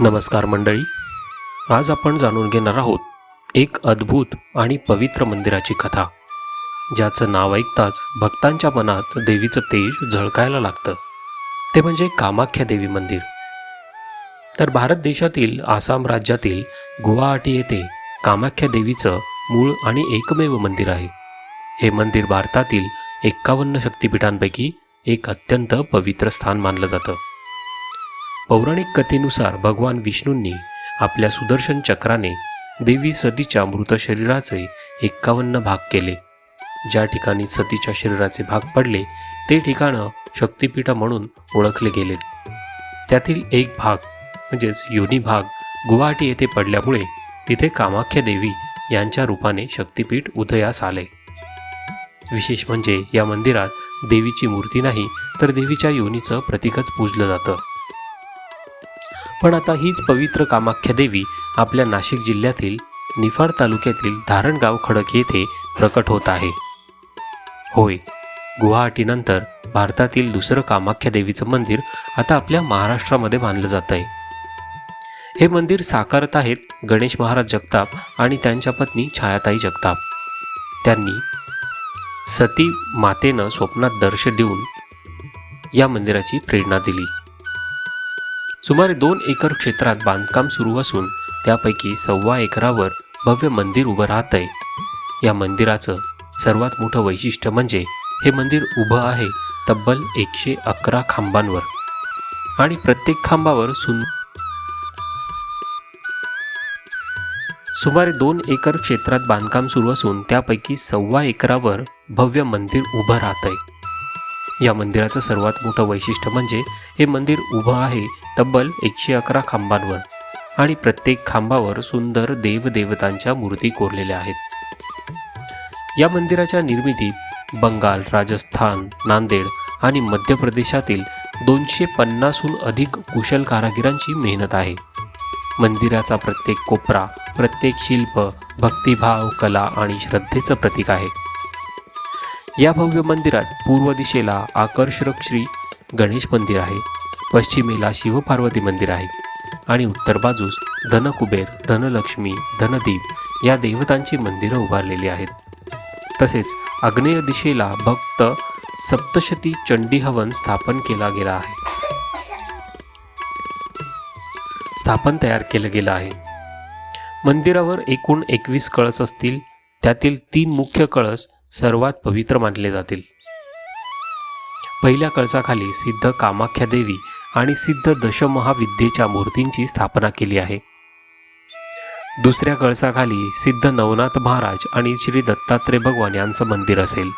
नमस्कार मंडळी. आज आपण जाणून घेणार आहोत एक अद्भुत आणि पवित्र मंदिराची कथा ज्याचं नाव ऐकताच भक्तांच्या मनात देवीचं तेज झळकायला लागतं. ते म्हणजे कामाख्या देवी मंदिर. तर भारत देशातील आसाम राज्यातील गुवाहाटी येथे कामाख्या देवीचं मूळ आणि एकमेव मंदिर आहे. हे मंदिर भारतातील एक्कावन्न शक्तिपीठांपैकी एक अत्यंत पवित्र स्थान मानलं जातं. पौराणिक कथेनुसार भगवान विष्णूंनी आपल्या सुदर्शन चक्राने देवी सतीच्या मृत शरीराचे एक्कावन्न भाग केले. ज्या ठिकाणी सतीच्या शरीराचे भाग पडले ते ठिकाणं शक्तिपीठ म्हणून ओळखले गेले. त्यातील एक भाग म्हणजेच योनी भाग गुवाहाटी येथे पडल्यामुळे तिथे कामाख्या देवी यांच्या रूपाने शक्तिपीठ उदयास आले. विशेष म्हणजे या मंदिरात देवीची मूर्ती नाही तर देवीच्या योनीचं प्रतीकच पूजलं जातं. पण आता हीच पवित्र कामाख्या देवी आपल्या नाशिक जिल्ह्यातील निफाड तालुक्यातील धारणगाव खडक येथे प्रकट होत आहे. होय गुवाहाटीनंतर भारतातील दुसरं कामाख्या देवीचं मंदिर आता आपल्या महाराष्ट्रामध्ये बांधलं जात आहे हे मंदिर साकारत आहेत गणेश महाराज जगताप आणि त्यांच्या पत्नी छायाताई जगताप. त्यांनी सती मातेनं स्वप्नात दर्श देऊन या मंदिराची प्रेरणा दिली. सुमारे दोन एकर क्षेत्रात बांधकाम सुरू असून त्यापैकी सव्वा एकरावर भव्य मंदिर उभं राहत आहे या मंदिराचं सर्वात मोठं वैशिष्ट्य म्हणजे हे मंदिर उभं आहे तब्बल एकशे अकरा खांबांवर. आणि प्रत्येक खांबावर सुन सुमारे दोन एकर क्षेत्रात बांधकाम सुरू असून त्यापैकी सव्वा एकरावर भव्य मंदिर उभं राहत आहे या मंदिराचं सर्वात मोठं वैशिष्ट्य म्हणजे हे मंदिर उभं आहे तब्बल एकशे अकरा खांबांवर आणि प्रत्येक खांबावर सुंदर देवदेवतांच्या मूर्ती कोरलेल्या आहेत. या मंदिराच्या निर्मितीत बंगाल राजस्थान नांदेड आणि मध्य प्रदेशातील दोनशे पन्नासहून अधिक कुशल कारागिरांची मेहनत आहे. मंदिराचा प्रत्येक कोपरा प्रत्येक शिल्प भक्तिभाव कला आणि श्रद्धेचं प्रतीक आहे. या भव्य मंदिरात पूर्व दिशेला आकर्षक श्री गणेश मंदिर आहे. पश्चिमेला शिवपार्वती मंदिर आहे. आणि उत्तर बाजूस धनकुबेर धनलक्ष्मी धनदीप या देवतांची मंदिरं उभारलेली आहेत. तसेच आग्नेय दिशेला भक्त सप्तशती चंडी हवन स्थापन केला गेला आहे. स्थापन तयार केलं गेलं आहे. मंदिरावर एकूण एकवीस कळस असतील त्यातील तीन मुख्य कळस सर्वात पवित्र मानले जातील. पहिल्या कळसाखाली सिद्ध कामाख्या देवी आणि सिद्ध दशमहाविद्येच्या मूर्तींची स्थापना केली आहे. दुसऱ्या कळसाखाली सिद्ध नवनाथ महाराज आणि श्री दत्तात्रय भगवान यांचं मंदिर असेल.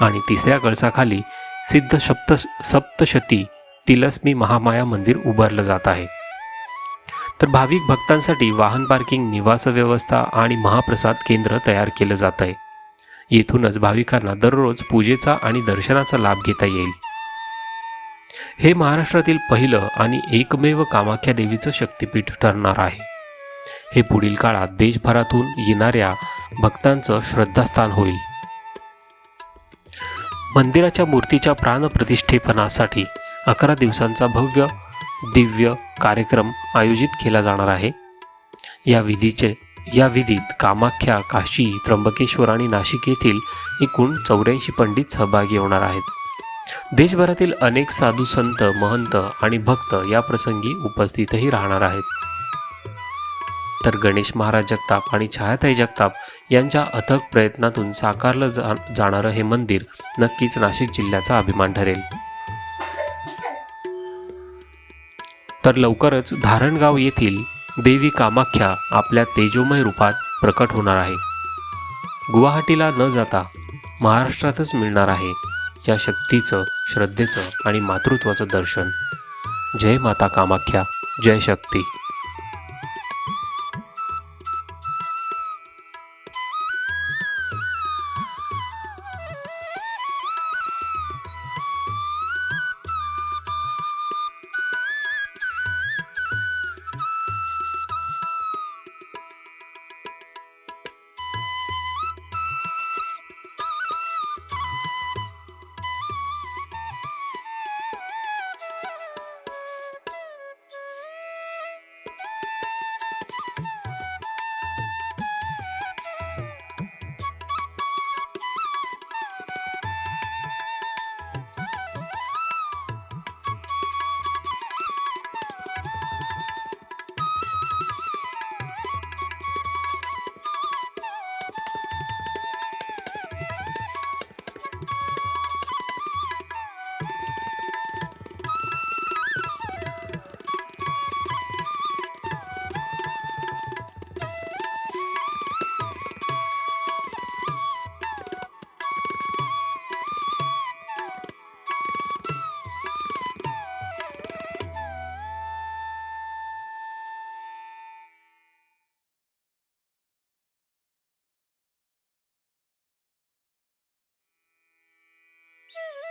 आणि तिसऱ्या कळसाखाली सिद्ध सप्त सप्तशती तिलस्मी महामाया मंदिर उभारलं जात आहे. तर भाविक भक्तांसाठी वाहन पार्किंग निवास व्यवस्था आणि महाप्रसाद केंद्र तयार केलं जात आहे. येथूनच भाविकांना दररोज पूजेचा आणि दर्शनाचा लाभ घेता येईल. हे महाराष्ट्रातील पहिलं आणि एकमेव कामाख्या देवीचं शक्तिपीठ ठरणार आहे. हे पुढील काळात देशभरातून येणाऱ्या भक्तांचं श्रद्धास्थान होईल. मंदिराच्या मूर्तीच्या प्राणप्रतिष्ठेपणासाठी अकरा दिवसांचा भव्य दिव्य कार्यक्रम आयोजित केला जाणार आहे. या विधीचे या विधीत कामाख्या काशी त्र्यंबकेश्वर आणि नाशिक येथील एकूण चौऱ्याऐंशी पंडित सहभागी होणार आहेत. देशभरातील अनेक साधू संत महंत आणि भक्त या प्रसंगी उपस्थितही राहणार आहेत. तर गणेश महाराज जगताप आणि छायाताई जगताप यांच्या अथक प्रयत्नातून साकारलं जा जाणारं हे मंदिर नक्कीच नाशिक जिल्ह्याचा अभिमान ठरेल. तर लवकरच धारणगाव येथील देवी कामाख्या आपल्या तेजोमय रूपात प्रकट होणार आहे. गुवाहाटीला न जाता महाराष्ट्रातच मिळणार आहे या शक्तीचं श्रद्धेचं आणि मातृत्वाचं दर्शन. जय माता कामाख्या जय शक्ती. Yeah.